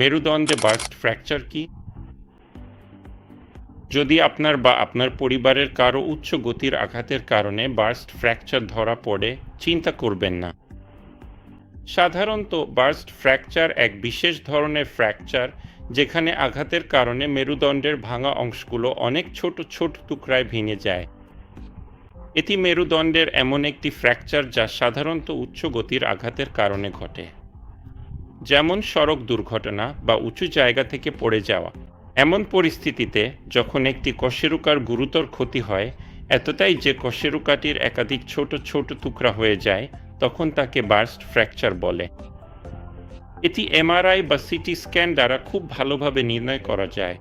মেরুদণ্ডে burst fracture কি? যদি আপনার বা আপনার পরিবারের কারও উচ্চ গতির আঘাতের কারণে বার্স্ট ফ্র্যাকচার ধরা পড়ে, চিন্তা করবেন না। সাধারণত বার্স্ট ফ্র্যাকচার এক বিশেষ ধরনের ফ্র্যাকচার, যেখানে আঘাতের কারণে মেরুদণ্ডের ভাঙা অংশগুলো অনেক ছোট ছোট টুকরায় ভেঙে যায়। এটি মেরুদণ্ডের এমন একটি ফ্র্যাকচার যা সাধারণত উচ্চ গতির আঘাতের কারণে ঘটে। যেমন সড়ক দুর্ঘটনা বা উঁচু জায়গা থেকে পড়ে যাওয়া, এমন পরিস্থিতিতে যখন একটি কশেরুকার গুরুতর ক্ষতি হয়, এতটাই যে কশেরুকাটির একাধিক ছোট ছোট টুকরা হয়ে যায়, তখন তাকে বার্স্ট ফ্র্যাকচার বলে। এটি এমআরআই বা সিটি স্ক্যান দ্বারা খুব ভালোভাবে নির্ণয় করা যায়।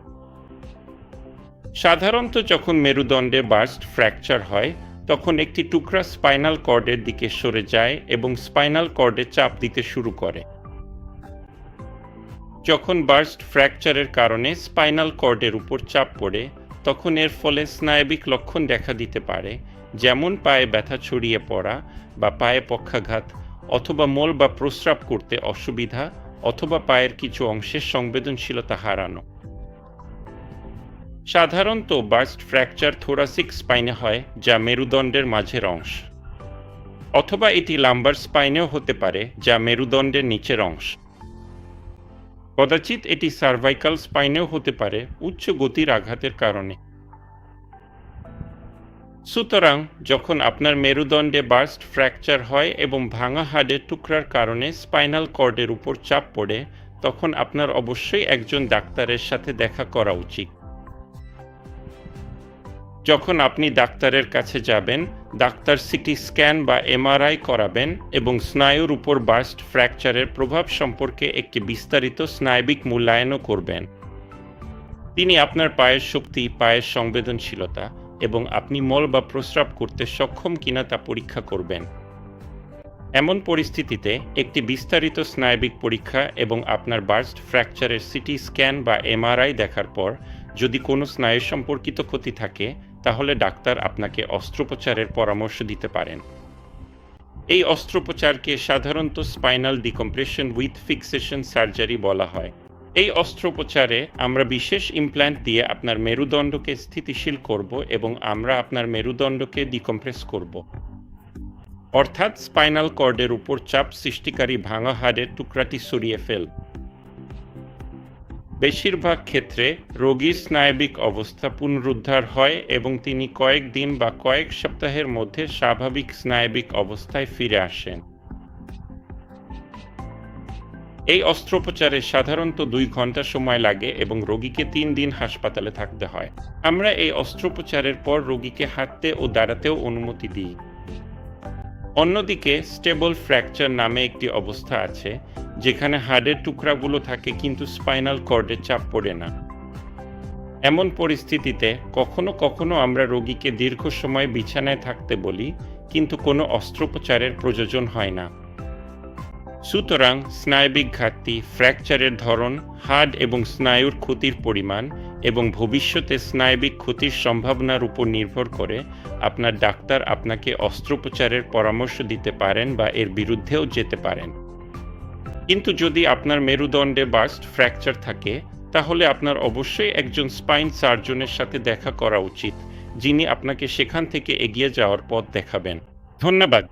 সাধারণত যখন মেরুদণ্ডে বার্স্ট ফ্র্যাকচার হয়, তখন একটি টুকরা স্পাইনাল কর্ডের দিকে সরে যায় এবং স্পাইনাল কর্ডে চাপ দিতে শুরু করে। যখন বার্স্ট ফ্র্যাকচারের কারণে স্পাইনাল কর্ডের উপর চাপ পড়ে, তখন এর ফলে স্নায়বিক লক্ষণ দেখা দিতে পারে, যেমন পায়ে ব্যথা ছড়িয়ে পড়া বা পায়ে পক্ষাঘাত অথবা মল বা প্রস্রাব করতে অসুবিধা অথবা পায়ের কিছু অংশের সংবেদনশীলতা হারানো। সাধারণত বার্স্ট ফ্র্যাকচার থোরাসিক স্পাইনে হয়, যা মেরুদণ্ডের মাঝের অংশ। অথবা এটি লাম্বার স্পাইনেও হতে পারে, যা মেরুদণ্ডের নিচের অংশ। কদাচিৎ এটি সার্ভাইকাল স্পাইনেও হতে পারে, উচ্চ গতির আঘাতের কারণে। সুতরাং, যখন আপনার মেরুদণ্ডে বার্স্ট ফ্র্যাকচার হয় এবং ভাঙা হাড়ের টুকরার কারণে স্পাইনাল কর্ডের উপর চাপ পড়ে, তখন আপনার অবশ্যই একজন ডাক্তারের সাথে দেখা করা উচিত। যখন আপনি ডাক্তারের কাছে যাবেন ডাক্তার সিটি স্ক্যান বা এমআরআই করাবেন এবং স্নায়ুর উপর বার্স্ট ফ্র্যাকচারের প্রভাব সম্পর্কে একটি বিস্তারিত স্নায়বিক মূল্যায়নও করবেন। তিনি আপনার পায়ের শক্তি, পায়ের সংবেদনশীলতা এবং আপনি মল বা প্রস্রাব করতে সক্ষম কিনা তা পরীক্ষা করবেন। এমন পরিস্থিতিতে একটি বিস্তারিত স্নায়বিক পরীক্ষা এবং আপনার বার্স্ট ফ্র্যাকচারের সিটি স্ক্যান বা এমআরআই দেখার পর যদি কোনো স্নায়ু সম্পর্কিত ক্ষতি থাকে তাহলে ডাক্তার আপনাকে অস্ত্রোপচারের পরামর্শ দিতে পারেন। এই অস্ত্রোপচারকে সাধারণত spinal decompression with fixation surgery বলা হয়। এই অস্ত্রোপচারে আমরা বিশেষ ইমপ্ল্যান্ট দিয়ে আপনার মেরুদণ্ডকে স্থিতিশীল করব এবং আমরা আপনার মেরুদণ্ডকে ডিকম্প্রেস করব। অর্থাৎ স্পাইনাল কর্ডের উপর চাপ সৃষ্টিকারী ভাঙা হাড়ের টুকরাটি সরিয়ে ফেল। বেশিরভাগ ক্ষেত্রে রোগীর স্নায়বিক অবস্থা পুনরুদ্ধার হয় এবং তিনি কয়েক দিন বা কয়েক সপ্তাহের মধ্যে স্বাভাবিক স্নায়বিক অবস্থায় ফিরে আসেন। এই অস্ত্রোপচারে সাধারণত দুই ঘণ্টা সময় লাগে এবং রোগীকে তিন দিন হাসপাতালে থাকতে হয়। আমরা এই অস্ত্রোপচারের পর রোগীকে হাঁটতে ও দাঁড়াতেও অনুমতি দিই। অন্যদিকে স্টেবল ফ্র্যাকচার নামে একটি অবস্থা আছে যেখানে হাড়ের টুকরাগুলো থাকে কিন্তু স্পাইনাল কর্ডে চাপ পড়ে না। এমন পরিস্থিতিতে কখনো কখনো আমরা রোগীকে দীর্ঘ সময় বিছানায় থাকতে বলি, কিন্তু কোনো অস্ত্রোপচারের প্রয়োজন হয় না। সুতরাং স্নায়বিক ঘাটতি, ফ্র্যাকচারের ধরন, হাড় এবং স্নায়ুর ক্ষতির পরিমাণ এবং ভবিষ্যতে স্নায়বিক ক্ষতির সম্ভাবনার উপর নির্ভর করে আপনার ডাক্তার আপনাকে অস্ত্রোপচারের পরামর্শ দিতে পারেন বা এর বিরুদ্ধেও যেতে পারেন। কিন্তু যদি আপনার মেরুদণ্ডে বাস্ট ফ্র্যাকচার থাকে, তাহলে আপনার অবশ্যই একজন স্পাইন সার্জনের সাথে দেখা করা উচিত, যিনি আপনাকে সেখান থেকে এগিয়ে যাওয়ার পথ দেখাবেন। ধন্যবাদ।